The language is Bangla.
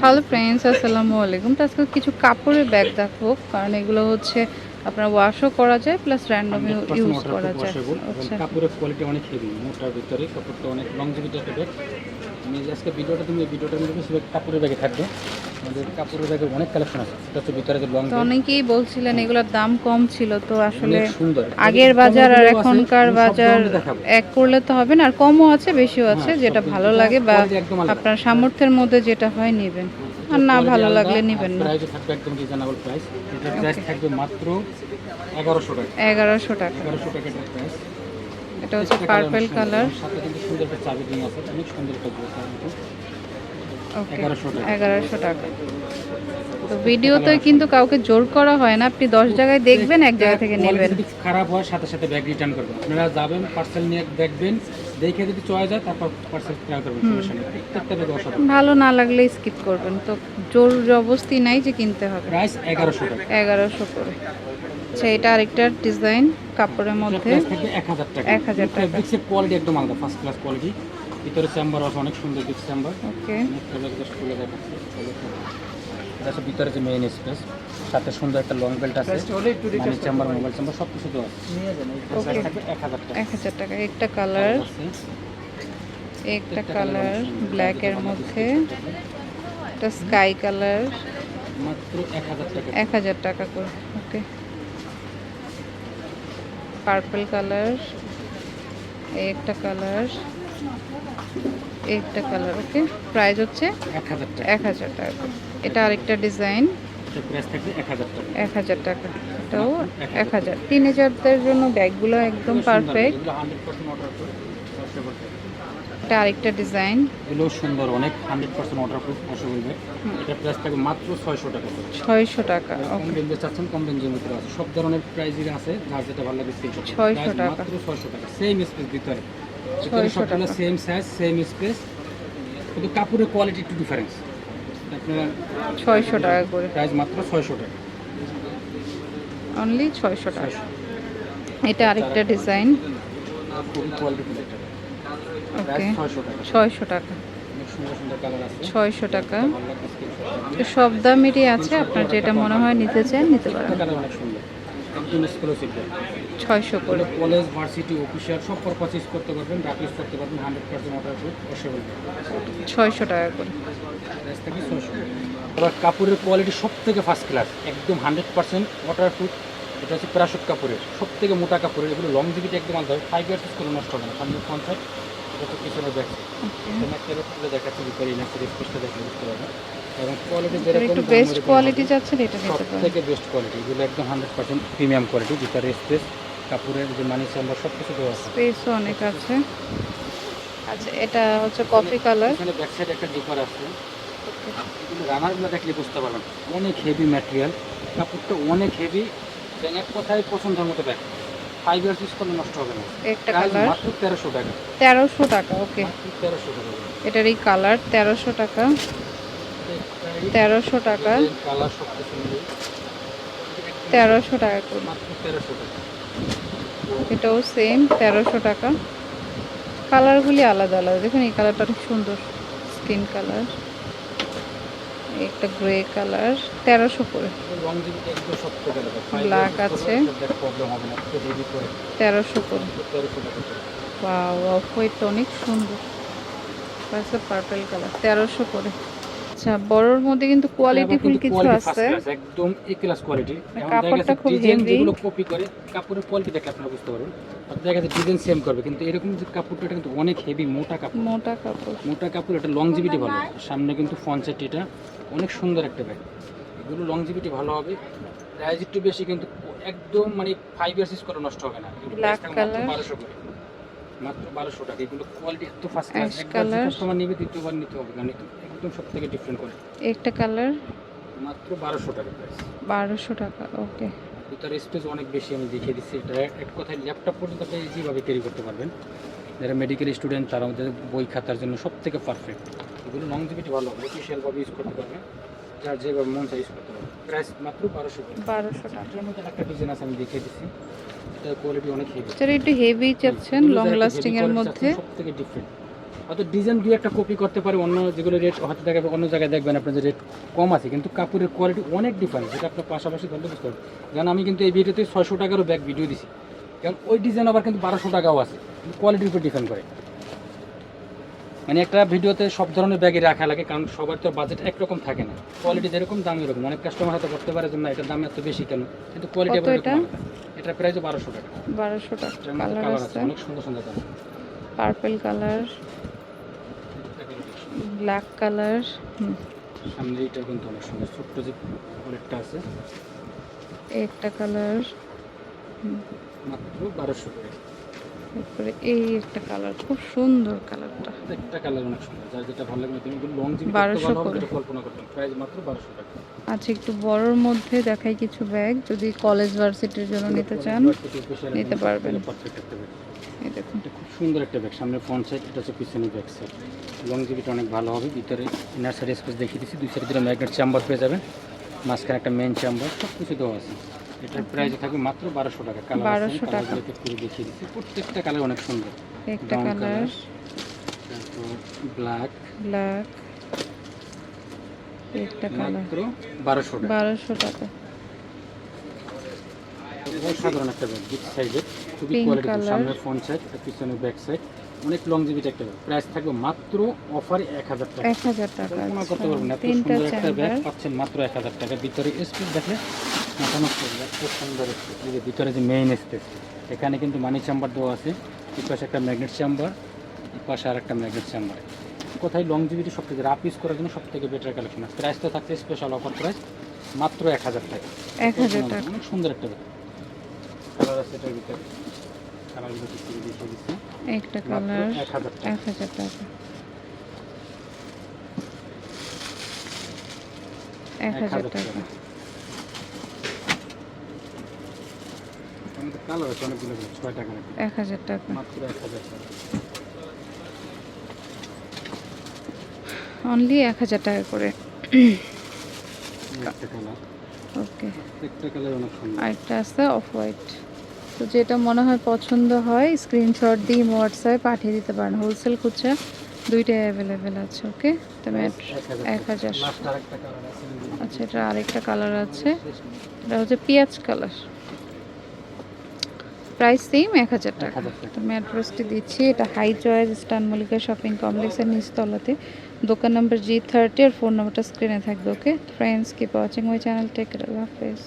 হ্যালো ফ্রেন্ডস আসসালামু আলাইকুম তো আজকে কিছু কাপড়ের ব্যাগ দেখো কারণ এগুলো হচ্ছে আপনার ওয়াশও করা যায় প্লাস র্যান্ডম ইউজ করা যায়। আচ্ছা। কাপড়ের কোয়ালিটি অনেক হেভি মোটার ভিতরে কাপড়টা অনেক লংজিভিটি একটা ব্যাগ আমি আজকে ভিডিওটা তুমি ভিডিওটার মধ্যে বেশিরভাগ কাপড়ের ব্যাগে থাকবে। আমাদের কাপড়ের ব্যাগে অনেক কালেকশন আছে। সেটা হচ্ছে ভিতরে যে লং তো অনেকেই বলছিলেন এগুলোর দাম কম ছিল তো আসলে আগের বাজার আর আছে, এখনকার বাজার এক করলে তো হবে না আর কমও আছে বেশিও আছে হ্যাঁ, যেটা ভালো লাগে বা। আপনার সামর্থ্যের মধ্যে যেটা হয় নেবেন। আর না ভালো লাগলে নেবেন না। প্রাইস থাকবে একদম রিজনেবল প্রাইস এটার প্রাইস থাকবে মাত্র এগারোশো টাকা। এগারোশো টাকা। এগারোশো টাকা প্রাইস এটা হচ্ছে পার্পল কালার সাথে কিন্তু সুন্দর একটা চাবি রিং আছে অনেক সুন্দর একটা বই ওকে 1100 টাকা। এগারোশো টাকা। তো ভিডিওতে কিন্তু কাউকে জোর করা হয় না আপনি দশ জায়গায় দেখবেন এক জায়গা থেকে নেবেন। খারাপ হয় সাথে সাথে ব্যাগ রিটার্ন করবেন। আপনারা যাবেন পার্সেল নিয়ে দেখবেন দেখে যদি চয়েস তারপর পার্সেল ক্লিয়ার করবেন সমস্যা নেই। প্রত্যেকটা ব্যাগ অসাধারণ। ভালো না লাগলে স্কিপ করবেন। তো জোর জবস্তি নাই যে কিনতে হবে। প্রাইস এগারোশো টাকা। এগারোশো করে। আচ্ছা এটা আরেকটা ডিজাইন কাপড়ের মধ্যে। প্রাইস থাকবে এক হাজার টাকা। 1000 টাকা। ফেব্রিক্সের কোয়ালিটি একদম আলাদা ফার্স্ট ক্লাস কোয়ালিটি ভিতরে চেম্বার আছে অনেক সুন্দর কিছু চেম্বার ওকে এটা ভিতরে যে মেইন স্পেস সাথে সুন্দর একটা লং বেল্ট আছে। মানে চেম্বার মোবাইল চেম্বার সব কিছু দেওয়া আছে। এক হাজার টাকা। এক হাজার টাকা একটা কালার একটা কালার ব্ল্যাকের মধ্যে একটা স্কাই কালার মাত্র এক হাজার টাকা। এক হাজার টাকা করে। ওকে পার্পল কালার এই একটা কালার একটা কালার ওকে প্রাইস হচ্ছে এক হাজার টাকা। এটা আরেকটা ডিজাইন এক হাজার টাকা। এক হাজার টাকা। এটাও এক হাজার তিন হাজারদের জন্য ব্যাগগুলো একদম পারফেক্ট এটা আরেকটা ডিজাইন। এগুলো সুন্দর অনেক hundred percent order proof possible bag এটা প্রাইস থাকবে মাত্র ছয়শো টাকা করে। ছয়শো টাকা কম রেঞ্জে চাচ্ছেন কম রেঞ্জের মধ্যে আছে। সব ধরনের প্রাইজই আছে যার যেটা ভালো লাগে সেই 600 টাকা। মাত্র ছয়শো টাকা সেম স্পেস ভিতরে। 600 ভিতরে সবগুলো। সেম সাইজ সেম স্পেস কিন্তু কাপড়ের কোয়ালিটি একটু ডিফারেন্স আপনার ছয়শো টাকা করে। প্রাইস মাত্র ছয়শো টাকা। অনলি ছয়শো টাকা। এটা আরেকটা ডিজাইন খুবই কোয়ালিটি ফুল একটা প্রাইস ওকে ছয়শো টাকা। ছয়শো টাকা। সব দামেরই আছে আপনার যেটা মনে হয় নিতে চান নিতে পারেন। কালার অনেক সুন্দর। একদম এক্সক্লুসিভ ছয়শো করে। কলেজ ভার্সিটি অফিসিয়াল সব করতে পারবেন করতে পারবেন হান্ড্রেড পার্সেন্ট অর্ডার ছয়শো টাকা করে। প্রাইস থেকে ছয়শো। আবার কাপড়ের কোয়ালিটি সব থেকে ফার্স্ট ক্লাস একদম হান্ড্রেড পার্সেন্ট ওয়াটার প্রুফ এটা হচ্ছে কাপড়ের সব থেকে মোটা কাপড়ের এগুলো লং জিবিটি একদম আলাদা হয় ফাইভ ইয়ার্স করে নষ্ট হবে না সামনে ফ্রন্ট পিছনে তুলে দেখাচ্ছি বুঝতে পারবেন এবং কোয়ালিটি যেরকম একটু বেস্ট কোয়ালিটি। যাচ্ছেন এটা নিতে পারেন। থেকে বেস্ট কোয়ালিটি এগুলো একদম hundred percent premium quality space কাপড়ের যে মানি চেম্বার সব কিছু দেওয়া আছে। স্পেসও অনেক আছে। আচ্ছা এটা হচ্ছে কফি কালার এখানে ব্যাক সাইড একটা ডিপার আছে। রানারগুলো দেখলে বুঝতে পারবেন। অনেক হেভি ম্যাটেরিয়াল কাপড়টা অনেক হেভি এক কথায় পছন্দের মতো ব্যাগ ফাইভ ইয়ার্স ইউজ করলে নষ্ট হবে না। একটা কালার মাত্র তেরোশো টাকা। তেরোশো টাকা ওকে মাত্র তেরোশো টাকা। এটার এই কালার তেরোশো টাকা। তেরোশো টাকা। কালার সব কিছু মিলিয়ে। তেরোশো টাকা করে। মাত্র তেরোশো টাকা। এটাও সেম তেরোশো টাকা। কালারগুলি আলাদা আলাদা। দেখুন এই কালারটা অনেক সুন্দর। স্কিন কালার একটা গ্রে কালার তেরোশো করে। আলাদা আছে। হেভি তেরোশো করে। অফ হোয়াইট অনেক সুন্দর। পার্পল কালার তেরোশো করে। আচ্ছা বড়োর মধ্যে কিন্তু কোয়ালিটিফুল কিন্তু কিছু আছে। একদম এ ক্লাস কোয়ালিটি কাপড়টা খুব heavy। যেগুলো কপি করে কাপড়ের কোয়ালিটি দেখে আপনারা বুঝতে পারবেন। আপনার দেখা যাচ্ছে ডিজাইন সেম করবে কিন্তু এরকম যে কাপড়টা এটা কিন্তু অনেক হেভি মোটা কাপড়। মোটা কাপড়। মোটা কাপড় এটা লংজিভিটি ভালো। সামনে কিন্তু ফ্রন্ট সাইড এটা অনেক সুন্দর একটা ব্যাগ এগুলো লংজিভিটি ভালো হবে। প্রাইস একটু বেশি কিন্তু একদম মানে ফাইভ ইয়ার্স ইউজ করে নষ্ট হবে না। এগুলো। বারোশো করে। মাত্র বারোশো টাকা। এগুলো কোয়ালিটি এত ফার্স্ট ক্লাস একবার কাস্টমার নেবে দ্বিতীয়বার নিতে হবে না একদম সব থেকে ডিফারেন্ট করে একটা কালার মাত্র বারোশো টাকা প্রাইস বারোশো টাকা ওকে ভিতরে স্পেস অনেক বেশি আমি দেখিয়ে দিচ্ছি। এটা এক কথায় ল্যাপটপ পর্যন্ত আপনি ইজিভাবে ক্যারি করতে পারবেন। যারা মেডিকেল স্টুডেন্ট তারা আমাদের বই খাতার জন্য সব থেকে পারফেক্ট এগুলো লংজিভিটি ভালো হবে অফিসিয়ালভাবে ইউজ করতে পারবেন যার যেভাবে মন চাই ইউজ করতে পারবেন প্রাইস মাত্র বারোশো বারোশো টাকা। এটার মধ্যে একটা ডিজাইন আছে আমি দেখিয়ে দিচ্ছি। এটা কোয়ালিটি অনেক হেভি যারা একটু হেভি চাচ্ছেন লং লাস্টিং এর মধ্যে? সব থেকে ডিফারেন্ট হয়তো ডিজাইন দুই একটা কপি করতে পারে অন্য যেগুলো রেট হয়তো দেখাবে অন্য জায়গায় দেখবেন আপনার যে রেট কম আছে কিন্তু কাপড়ের কোয়ালিটি অনেক ডিফারেন্স যেটা আপনার পাশাপাশি ধরলে বুঝতে পারবেন। কারণ আমি কিন্তু এই ভিডিওতে ছয়শো টাকারও ব্যাগ ভিডিও দিছি। কারণ ওই ডিজাইন আবার কিন্তু বারোশো টাকাও আছে কোয়ালিটির উপর ডিপেন্ড করে। মানে একটা ভিডিওতে সব ধরনের ব্যাগই রাখা লাগে কারণ সবার তো বাজেট একরকম থাকে না। কোয়ালিটি যেরকম দাম এরকম অনেক কাস্টমার হয়তো করতে পারে যে না এটার দাম এত বেশি কেন? কিন্তু কোয়ালিটি আবার এটা? এরকম প্রাইস বারোশো টাকা। বারোশো টাকা। কালার আছে? অনেক সুন্দর সুন্দর colour purple colour black colour সামনে এইটা কিন্তু অনেক সুন্দর। ছোট্ট যে অনেকটা আছে। একটা কালার মাত্র বারোশো করে তারপরে এই একটা কালার খুব সুন্দর কালারটা একটা কালার অনেক সুন্দর যার যেটা ভালো লাগবে তুমি লং জিবি 1200 ভালো হবে করে। কল্পনা করতেন প্রাইস মাত্র বারোশো টাকা। আচ্ছা একটু বড়র মধ্যে দেখাই কিছু ব্যাগ যদি কলেজ ভার্সিটির জন্য নিতে চান নিতে পারবেন। এই দেখুন। খুব সুন্দর একটা ব্যাগ সামনে ফ্রন্ট সাইড এটা হচ্ছে পিছনে ব্যাক সাইড লং জিবিটা অনেক ভালো হবে ভিতরে ইনার সাইড স্পেস দেখিয়ে দিচ্ছি দুই সাইডে দুটো ম্যাগনেট চেম্বার পেয়ে যাবেন মাঝখানে একটা মেন চেম্বার সব কিছু দেওয়া আছে। এটার প্রাইস থাকবে মাত্র বারোশো টাকা। কালার 1200 টাকা। পুরো দেখিয়ে দিচ্ছি। প্রত্যেকটা কালার অনেক সুন্দর। একটা কালার। তারপর ব্ল্যাক ব্ল্যাক একটা কালার মাত্র বারোশো টাকা। বারোশো টাকা। সাধারণ একটা ব্যাগ বিগ সাইজের খুবই কোয়ালিটি সামনে ফ্রন্ট সাইড আর পিছনে ব্যাক সাইড অনেক লং জিবিট একটা ব্যাগ প্রাইস থাকবে মাত্র অফারে এক হাজার টাকা। এক হাজার টাকা করতে আচ্ছা। পারবেন না এত তিনটা সুন্দর একটা ব্যাগ পাচ্ছেন মাত্র এক হাজার টাকা। ভিতরে স্পেস দেখলে মাথা নষ্ট খুব সুন্দর এই যে ভিতরে যে মেইন স্পেস এখানে কিন্তু মানি চেম্বার দেওয়া আছে। এই পাশে একটা ম্যাগনেট চেম্বার এই পাশে আর একটা ম্যাগনেট চেম্বার কোথায় লং জিবিটি সব থেকে রাপ ইউজ করার জন্য সব থেকে বেটার কালেকশন আছে? প্রাইস তো থাকছে স্পেশাল অফার প্রাইস মাত্র এক হাজার টাকা। এক হাজার টাকা। অনেক সুন্দর একটা কালার আছে এটার ভিতরে। কালারগুলো কিছু দেখিয়ে দিচ্ছি। একটা কালার এক হাজার টাকা। এক হাজার টাকা। এক হাজার টাকা। আমাদের আছে অনেকগুলো ছয় টাকা এক হাজার টাকা। মাত্র এক হাজার টাকা। অনলি এক হাজার টাকা করে। ওকে আরেকটা আছে অফ হোয়াইট। তো যেটা মনে হয় পছন্দ হয় স্ক্রিনশট দিয়ে হোয়াটসঅ্যাপে পাঠিয়ে দিতে পারেন। হোলসেল খুচরা দুইটাই অ্যাভেলেবেল আছে ওকে তবে এক হাজার আচ্ছা এটা আরেকটা কালার আছে। এটা হচ্ছে পেঁয়াজ কালার। প্রাইস সেম এক হাজার টাকা। 1000 তো আমি অ্যাড্রেসটি দিচ্ছি। এটা হাই চয়েস স্টান মল্লিকা শপিং কমপ্লেক্সের নিচতলাতে। দোকান নম্বর জি থার্টি আর ফোন নম্বরটা স্ক্রিনে থাকবে okay friends keep watching my channel take হাফেজ।